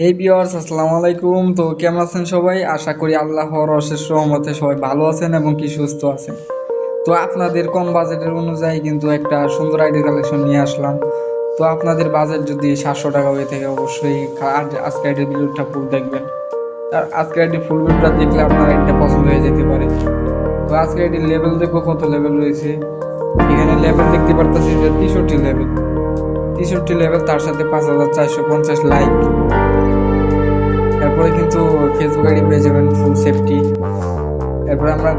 এই বিয়ার্স আসসালামু আলাইকুম। তো কেমন আছেন সবাই? আশা করি আল্লাহর অশেষ রহমতে সবাই ভালো আছেন এবং কি সুস্থ আছেন। তো আপনাদের কম বাজেটের অনুযায়ী কিন্তু একটা সুন্দর আইডি কালেকশন নিয়ে আসলাম। তো আপনাদের বাজেট যদি সাতশো টাকা হয়ে থাকে, অবশ্যই আজ- আজকে আইডির ভিডিওটা ফুল দেখবেন। আর আজকে আইডি ফুল ভিডিওটা দেখলে আপনার আইডিটা পছন্দ হয়ে যেতে পারে। তো আজকে আইডির লেভেল দেখব কত লেভেল রয়েছে। এখানে লেভেল দেখতে পারতেছি যে তেষট্টি লেভেল তেষট্টি লেভেল তার সাথে পাঁচ হাজার চারশো পঞ্চাশ লাইক কিন্তু ফেসবুক আইডি পেয়ে যাবেন ফুল সেফটি এরপরে আমরা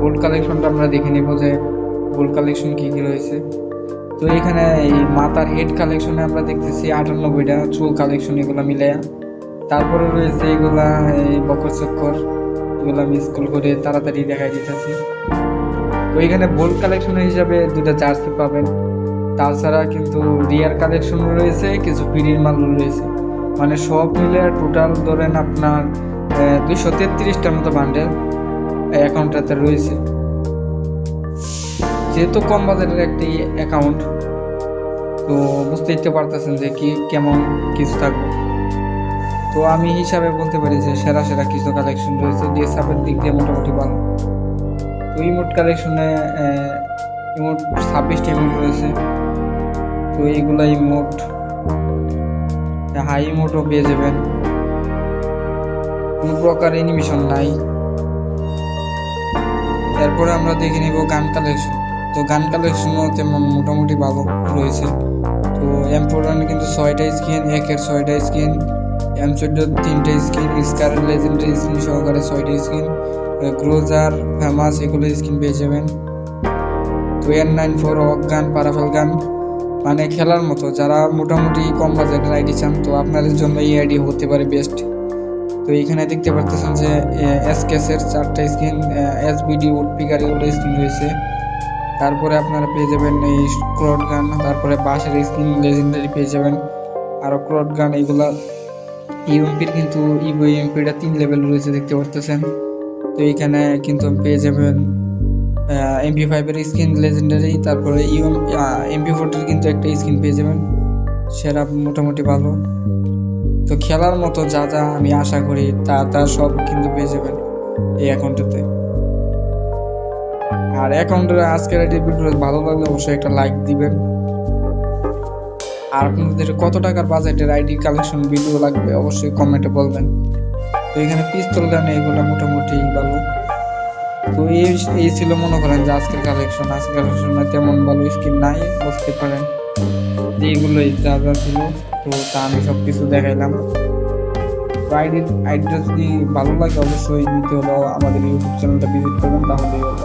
বোল্ড কালেকশনটা আমরা দেখে নিব যে বোল্ড কালেকশন কি কি রয়েছে। তো এখানে এই মাথার হেড কালেকশনে আমরা দেখতেছি আটানব্বইটা চুল কালেকশন এগুলো মিলে তারপরে রয়েছে এগুলা এই বকর চক্কর, এগুলো আমি স্কুল করে তাড়াতাড়ি দেখাই দিতেছি। তো এখানে বোল্ড কালেকশনের হিসাবে দুটো জার্সি পাবেন। তাছাড়া কিন্তু রিয়ার কালেকশন রয়েছে, কিছু পিড়ির মাল রয়েছে। মানে সব মিলে টোটাল ধরেন আপনার দুইশো তেত্রিশটার মতো বান্ডেল অ্যাকাউন্টটাতে রয়েছে। যেহেতু কম বাজারের একটি অ্যাকাউন্ট তো বুঝতেই তো পারতেছেন যে কি, কেমন কিছু থাকবে। তো আমি হিসাবে বলতে পারি যে সেরা সেরা কিছু কালেকশন রয়েছে ডেসাপের দিক দিয়ে মোটামুটি ভালো। তো ইমোট কালেকশনে ইমোট ছাব্বিশটি ইমোট রয়েছে। তো এইগুলা ইমোট হাই ইমোটও পেয়ে যাবেন। কোনো প্রকার অ্যানিমেশন নাই। এরপরে আমরা দেখে নিব গান কালেকশন তো গান কালেকশনও তেমন মোটামুটি ভালো রয়েছে। তো এম কিন্তু ছয়টা স্কিন একের ছয়টা স্কিন এম চোদ্দ তিনটে স্কিন স্কার লেজেন্ডারি স্কিন সহকারে ছয়টা স্কিন গ্রোজার ফেমাস এগুলো স্কিন পেয়ে যাবেন। তো এন নাইন ফোর অক গান, পারাফেল গান। মানে খেলার মতো, যারা মোটামুটি কম বাজেটের আইডি চান, তো আপনাদের জন্য এই আইডি হতে পারে বেস্ট তো এখানে দেখতে পারতেছেন যে এস কেসের চারটা স্ক্রিন এস বিডি উড পিকার এগুলো স্ক্রিন রয়েছে। তারপরে আপনারা পেয়ে যাবেন এই ক্রড গান তারপরে বাসের স্ক্রিন লেজেন্ডারি পেয়ে যাবেন। আরও ক্রড গান এগুলা ইউএমপির কিন্তু ইউএমপিটা তিন লেভেল রয়েছে, দেখতে পারতেছেন। তো এখানে কিন্তু পেয়ে যাবেন এমপি ফাইভের স্ক্রিন লেজেন্ডারি তারপরে ইউএম এমপি ফোরটির কিন্তু একটা স্ক্রিন পেয়ে যাবেন। সেটা মোটামুটি ভালো। তো খেলার মতো যা যা আমি আশা করি, তা তা সব কিন্তু পেয়ে যাবেন এই অ্যাকাউন্টটাতে আর অ্যাকাউন্টের আজকের আইডি ভিডিও ভালো লাগলে অবশ্যই একটা লাইক দিবেন। আর আপনাদের কত টাকার বাজেটের আইডি কালেকশন ভিডিও লাগবে, অবশ্যই কমেন্টে বলবেন। তো এখানে পিস্তল গান এগুলো মোটামুটি ভালো। তো এই ছিল মনে করেন যে আজকের কালেকশন আজকের কালেকশনে তেমন ভালো স্কিন নাই বুঝতে পারেন। এগুলোই যা যা ছিল, তো তা আমি সব কিছু দেখাইলাম আইডি আইডিটা যদি ভালো লাগে অবশ্যই নিতে হলো আমাদের ইউটিউব চ্যানেলটা ভিজিট করবেন তাহলেই হলো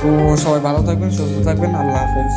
তো সবাই ভালো থাকবেন, সুস্থ থাকবেন, আল্লাহ হাফেজ।